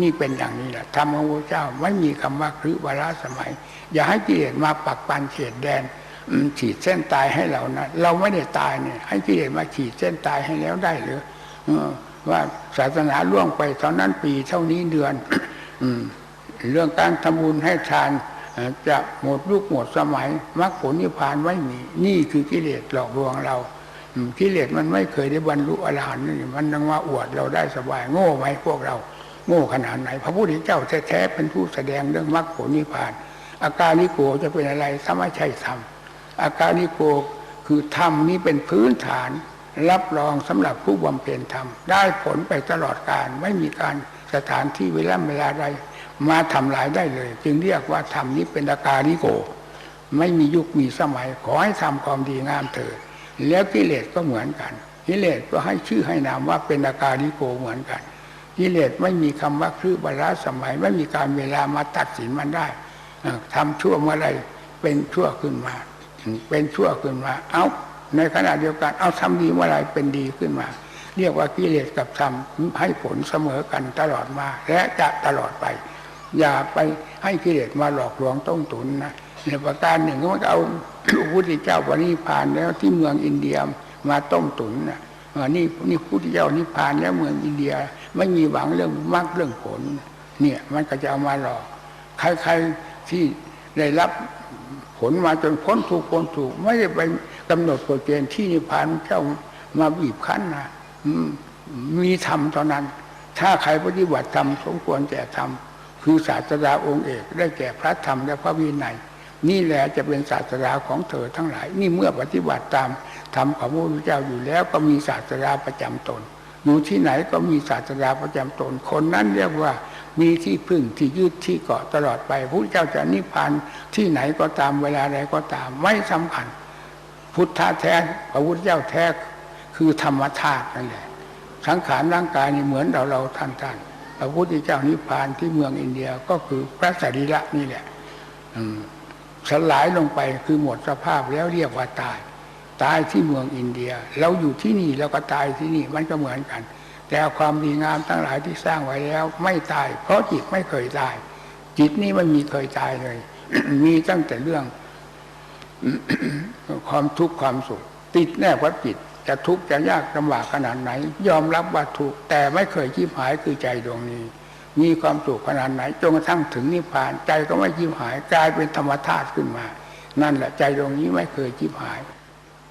นี่เป็นอย่างนี้แหละธรรมของพระเจ้าไม่มีคำว่าครืวาระสมัย อย่าให้กิเลสมาปักปันเขตแดนอืมขีดเส้นตายให้เรานะเราไม่ได้ตายเนี่ยให้กิเลสมาขีดเส้นตายให้แล้วได้หรือว่าศาสนาล่วงไปเท่านั้นปีเท่านี้เดือนอืเรื่องการทำบุญให้ทานจะหมดยุคหมดสมัยมรรคผลนิพพานไม่มี นี่คือกิเลสหลอกลวงเรากิเลสมันไม่เคยได้บรรลุอรหันต์นี่มันยังมาอวดเราได้สบาย โง่ไหมพวกเรา โง่ขนาดไหน พระพุทธเจ้าแท้ๆเป็นผู้แสดงเรื่องมรรคผลนิพพาน อาการนิโกจะเป็นอะไรถ้าไม่ใช่ธรรมอาการนิโกคือธรรมนี้เป็นพื้นฐาน รับรองสำหรับผู้บำเพ็ญธรรม ได้ผลไปตลอดการไม่มีการสถานที่เวลาเวลาใดมาทำลายได้เลย จึงเรียกว่าธรรมนี้เป็นอาการนิโก ไม่มียุคมีสมัยขอให้ทำความดีงามเถิดแล้วกิเลสก็เหมือนกันกิเลสก็ให้ชื่อให้นามว่าเป็นอาการนิโกเหมือนกัน กิเลสไม่มีคำว่าคือบาระสมัย ไม่มีการเวลามาตัดสินมันได้เอ่อทำชั่วเมื่อไรเป็นชั่วขึ้นมา เป็นชั่วขึ้นมา เอาในขณะเดียวกัน เอาทำดีเมื่อไรเป็นดีขึ้นมา เรียกว่ากิเลสกับธรรมให้ผลเสมอกันตลอดมา และจะตลอดไป อย่าไปให้กิเลสมาหลอกลวงต้มตุนนะในประการหนึ่งก็เอาพระพุทธเจ้าวันนิพพานแล้วที่เมืองอินเดียมาต้มตุนนะ นี่นี่พุทธเจ้านิพพานแล้วเมืองอินเดียไม่มีหวังเรื่องมรรคเรื่องผล เนี่ยมันก็จะเอามาหลอกใครๆที่ได้รับผลมาจนพ้นถูกพ้นถูก ไม่ได้ไปกำหนดกฎเกณฑ์ที่นิพพานเจ้ามาบีบคั้นนะมมีธรรมเท่านั้น ถ้าใครปฏิบัติธรรมสมควรแก่ธรรมคือศาสดาองค์เอก ได้แก่พระธรรมและพระวินัย นี่แหละจะเป็นศาสดาของเธอทั้งหลาย นี่เมื่อปฏิบัติตามธรรมของพระพุทธเจ้าอยู่แล้วก็มีศาสดาประจำตน อยู่ที่ไหนก็มีศาสดาประจำตน คนนั้นเรียกว่ามีที่พึ่งที่ยึดที่เกาะตลอดไปพระพุทธเจ้าจะนิพพานที่ไหนก็ตามเวลาใดก็ตามไม่สำคัญ พุทธะแท้พระพุทธเจ้าแท้คือธรรมธาตุนั่นแหละสังขารร่างกายนี่เหมือนเราเราท่านท่านพระพุทธเจ้านิพพานที่เมืองอินเดียก็คือพระสรีระนี่แหละ อืม สลายลงไปคือหมดสภาพแล้วเรียกว่าตาย ตายที่เมืองอินเดีย เราอยู่ที่นี่แล้วก็ตายที่นี่มันก็เหมือนกัน แต่ความดีงามทั้งหลายที่สร้างไว้แล้ว ไม่ตาย เพราะจิตไม่เคยตาย จิตนี่ไม่มีเคยตายเลย มีตั้งแต่เรื่อง ความทุกข์ความสุข ติดแน่วัดจิตจะทุกข์จะยากลำบากขนาดไหน ยอมรับว่าทุกข์แต่ไม่เคยชีพหายคือใจดวงนี้ มีความสุขขนาดไหนจนกระทั่งถึงนิพพาน ใจก็ไม่ชีพหายกลายเป็นธรรมธาตุขึ้นมา นั่นแหละใจดวงนี้ไม่เคยชีพหาย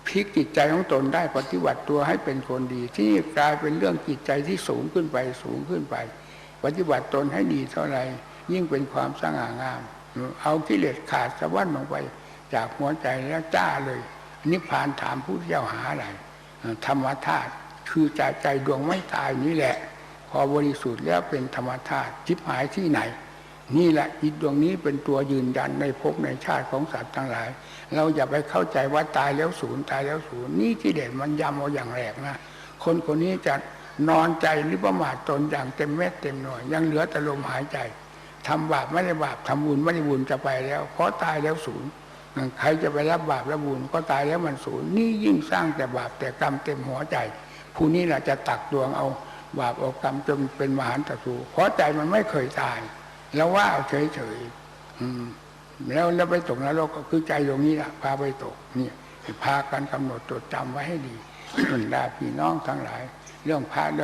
พลิกจิตใจของตนได้ปฏิบัติตัวให้เป็นคนดี ที่กลายเป็นเรื่องจิตใจที่สูงขึ้นไปสูงขึ้นไป ปฏิบัติตนให้ดีเท่าไหร่ยิ่งเป็นความสง่างาม เอากิเลสขาดสะบั้นลงไป จากหัวใจแล้วจ้าเลย นิพพานถามผู้เจ้าหาอะไรธรรมธาตุคือใจใจดวงไม่ตายนี่แหละ พอบริสุทธิ์แล้วเป็นธรรมธาตุจิบหายที่ไหน นี่แหละจิตดวงนี้เป็นตัวยืนยันในภพในชาติของสัตว์ทั้งหลาย เราอย่าไปเข้าใจว่าตายแล้วศูนย์ตายแล้วศูนย์นี่ที่เด่นมันย้ำเอาอย่างแรงนะคนคนนี้จะนอนใจหรือประมาทตนอย่างเต็มเม็ดเต็มหน่วย ยังเหลือแต่ลมหายใจทำบาปไม่ได้บาปทำบุญไม่ได้บุญจะไปแล้ว เพราะตายแล้วศูนย์ใครจะไปรับบาปรับบุญก็ตายแล้วมันสูญนี่ยิ่งสร้างแต่บาปแต่กรรมเต็มหัวใจ ผู้นี้แหละจะตักตวงเอา บาปออกกรรมจนเป็นมหานตสูเพราะใจมันไม่เคยตายแล้วว่าเฉยเฉยๆแล้วแล้วไปตกนรกก็คือใจตรงนี้แหละพาไปตกเนี่ยพากันกำหนดจดจำไว้ให้ดีดาพี่น้องทั้งหลาย เรื่องพระเรื่อง